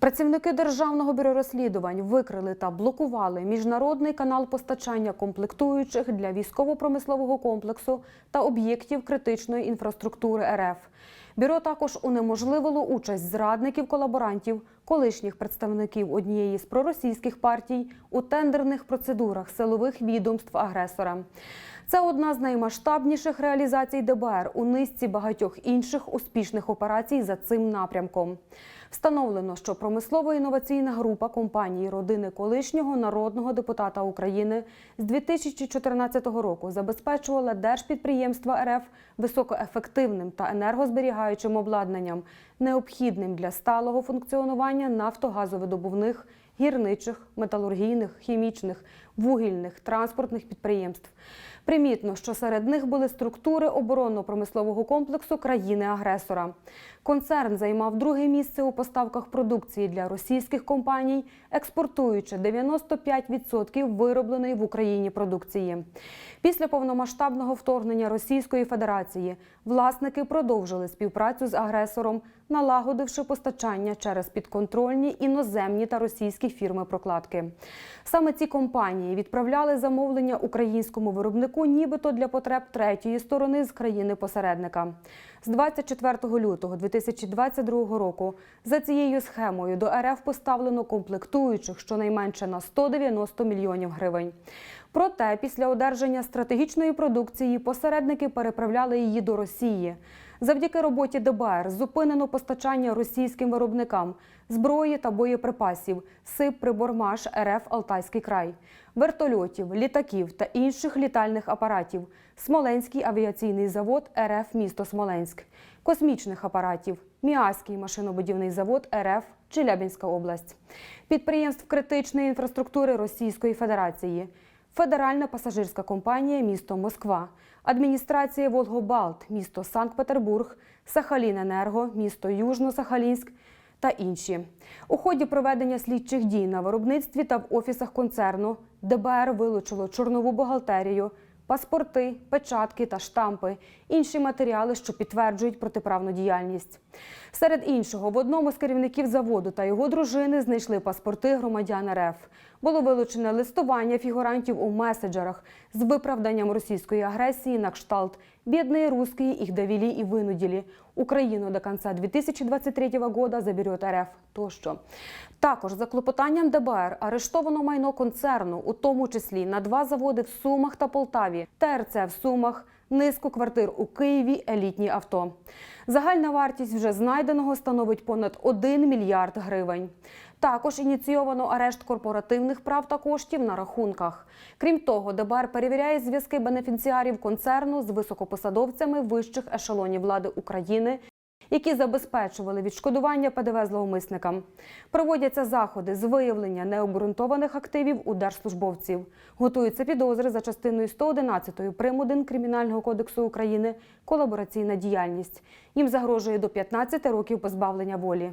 Працівники Державного бюро розслідувань викрили та блокували міжнародний канал постачання комплектуючих для військово-промислового комплексу та об'єктів критичної інфраструктури РФ. Бюро також унеможливило участь зрадників колаборантів, колишніх представників однієї з проросійських партій у тендерних процедурах силових відомств агресора. Це одна з наймасштабніших реалізацій ДБР у низці багатьох інших успішних операцій за цим напрямком. Встановлено, що промислово-інноваційна група компанії родини колишнього народного депутата України з 2014 року забезпечувала держпідприємства РФ високоефективним та енергозберігаючим обладнанням, необхідним для сталого функціонування нафтогазовидобувних, гірничих, металургійних, хімічних, вугільних, транспортних підприємств. Примітно, що серед них були структури оборонно-промислового комплексу країни-агресора. Концерн займав друге місце у поставках продукції для російських компаній, експортуючи 95% виробленої в Україні продукції. Після повномасштабного вторгнення Російської Федерації власники продовжили співпрацю з агресором, налагодивши постачання через підконтрольні іноземні та російські фірми прокладки. Саме ці компанії відправляли замовлення українському виробнику, нібито для потреб третьої сторони з країни-посередника. З 24 лютого 2022 року за цією схемою до РФ поставлено комплектуючих щонайменше на 190 мільйонів гривень. Проте після одержання стратегічної продукції посередники переправляли її до Росії. Завдяки роботі ДБР зупинено постачання російським виробникам зброї та боєприпасів СИП Прибормаш РФ Алтайський край, вертольотів, літаків та інших літальних апаратів, Смоленський авіаційний завод РФ місто Смоленськ, космічних апаратів, Міаський машинобудівний завод РФ Челябінська область, підприємств критичної інфраструктури Російської Федерації. Федеральна пасажирська компанія місто Москва, адміністрація Волгобалт, місто Санкт-Петербург, Сахаліненерго, місто Южно-Сахалінськ та інші. У ході проведення слідчих дій на виробництві та в офісах концерну ДБР вилучило чорнову бухгалтерію, паспорти, печатки та штампи, інші матеріали, що підтверджують протиправну діяльність. Серед іншого, в одному з керівників заводу та його дружини знайшли паспорти громадян РФ. Було вилучене листування фігурантів у меседжерах з виправданням російської агресії на кшталт «Бідний русський їх давілі і винудили. Україну до кінця 2023 года заберет РФ» тощо. Також за клопотанням ДБР арештовано майно концерну, у тому числі на два заводи в Сумах та Полтаві, ТРЦ в Сумах, низку квартир у Києві, елітні авто. Загальна вартість вже знайденого становить понад 1 мільярд гривень. Також ініційовано арешт корпоративних прав та коштів на рахунках. Крім того, ДБР перевіряє зв'язки бенефіціарів концерну з високопосадовцями вищих ешелонів влади України, які забезпечували відшкодування ПДВ зловмисникам. Проводяться заходи з виявлення необґрунтованих активів у держслужбовців. Готуються підозри за частиною 111 прим. 1 Кримінального кодексу України колабораційна діяльність. Їм загрожує до 15 років позбавлення волі.